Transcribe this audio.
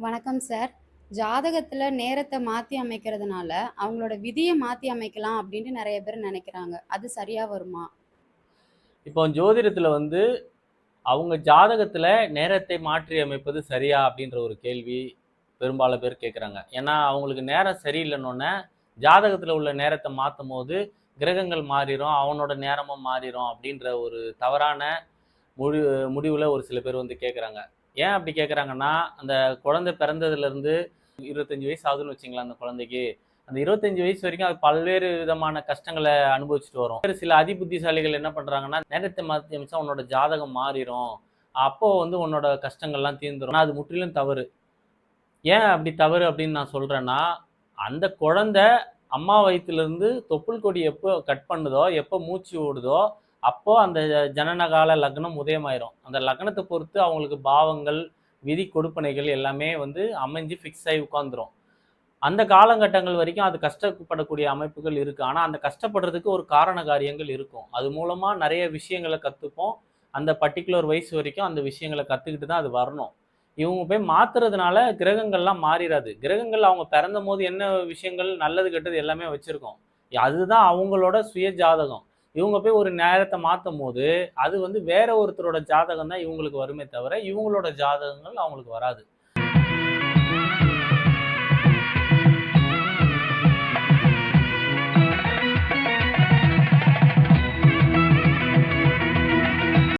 வணக்கம் சார். ஜாதகத்தில் நேரத்தை மாற்றி அமைக்கிறதுனால அவங்களோட விதியை மாற்றி அமைக்கலாம் அப்படின்ட்டு நிறைய பேர் நினைக்கிறாங்க. அது சரியாக வருமா? இப்போ ஜோதிடத்தில் வந்து அவங்க ஜாதகத்தில் நேரத்தை மாற்றி அமைப்பது சரியா அப்படின்ற ஒரு கேள்வி பெரும்பாலும் பேர் கேட்குறாங்க ஏன்னா அவங்களுக்கு நேரம் சரியில்லைன்னொன்னே ஜாதகத்தில் உள்ள நேரத்தை மாற்றும் போது கிரகங்கள் மாறிடும் அவனோட நேரமும் மாறிடும் அப்படின்ற ஒரு தவறான முடி முடிவில் ஒரு சில பேர் வந்து கேட்குறாங்க ஏன் அப்படி கேட்குறாங்கன்னா அந்த குழந்தை பிறந்ததுலேருந்து இருபத்தஞ்சி வயசு ஆகுதுன்னு வச்சுங்களேன் அந்த குழந்தைக்கு. அந்த இருபத்தஞ்சி வயசு வரைக்கும் அது பல்வேறு விதமான கஷ்டங்களை அனுபவிச்சுட்டு வரும். வேறு சில அதிபுத்திசாலிகள் என்ன பண்ணுறாங்கன்னா நேரத்தை மாற்றி அமைச்சா உன்னோட ஜாதகம் மாறிடும் அப்போ வந்து உன்னோட கஷ்டங்கள்லாம் தீர்ந்துரும். அது முற்றிலும் தவறு. ஏன் அப்படி தவறு அப்படின்னு நான் சொல்கிறேன்னா அந்த குழந்தை அம்மா வயிற்றுலேருந்து தொப்புள் கொடி எப்போ கட் பண்ணுதோ எப்போ மூச்சு ஓடுதோ அப்போ அந்த ஜனனகால லக்னம் உதயமாயிரும். அந்த லக்னத்தை பொறுத்து அவங்களுக்கு பாவங்கள் விதி கொடுப்பனைகள் எல்லாமே வந்து அமைஞ்சு ஃபிக்ஸ் ஆகி உட்காந்துரும் அந்த காலகட்டங்கள் வரைக்கும் அது கஷ்டப்படக்கூடிய அமைப்புகள் இருக்குது ஆனால் அந்த கஷ்டப்படுறதுக்கு ஒரு காரண காரியங்கள் இருக்கும். அது மூலமாக நிறைய விஷயங்களை கற்றுப்போம் அந்த பர்டிகுலர் வயசு வரைக்கும் அந்த விஷயங்களை கற்றுக்கிட்டு தான் அது வரணும். இவங்க போய் மாத்துறதுனால கிரகங்கள்லாம் மாறிடாது கிரகங்கள் அவங்க பிறந்த போது என்ன விஷயங்கள் நல்லது கெட்டது எல்லாமே வச்சுருக்கோம். அதுதான் அவங்களோட சுய ஜாதகம் இவங்க போய் ஒரு நேரத்தை மாற்றும் போது அது வந்து வேற ஒருத்தரோட ஜாதகம் தான் இவங்களுக்கு வருமே தவிர இவங்களோட ஜாதகங்கள் அவங்களுக்கு வராது.